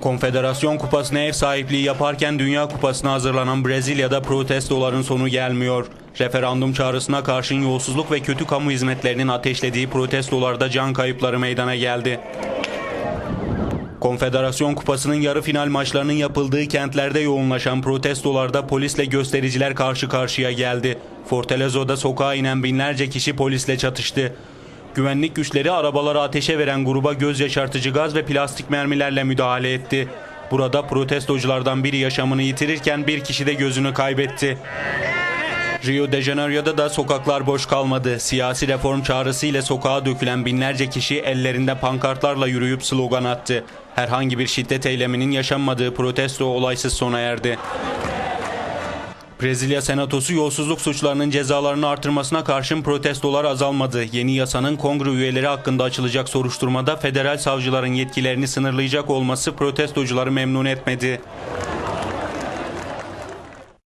Konfederasyon Kupası'na ev sahipliği yaparken Dünya Kupası'na hazırlanan Brezilya'da protestoların sonu gelmiyor. Referandum çağrısına karşın yolsuzluk ve kötü kamu hizmetlerinin ateşlediği protestolarda can kayıpları meydana geldi. Konfederasyon Kupası'nın yarı final maçlarının yapıldığı kentlerde yoğunlaşan protestolarda polisle göstericiler karşı karşıya geldi. Fortalezo'da sokağa inen binlerce kişi polisle çatıştı. Güvenlik güçleri arabalara ateşe veren gruba göz yaşartıcı gaz ve plastik mermilerle müdahale etti. Burada protestoculardan biri yaşamını yitirirken bir kişi de gözünü kaybetti. Rio de Janeiro'da da sokaklar boş kalmadı. Siyasi reform çağrısı ile sokağa dökülen binlerce kişi ellerinde pankartlarla yürüyüp slogan attı. Herhangi bir şiddet eyleminin yaşanmadığı protesto olaysız sona erdi. Brezilya Senatosu yolsuzluk suçlarının cezalarını artırmasına karşın protestolar azalmadı. Yeni yasanın kongre üyeleri hakkında açılacak soruşturmada federal savcıların yetkilerini sınırlayacak olması protestocuları memnun etmedi.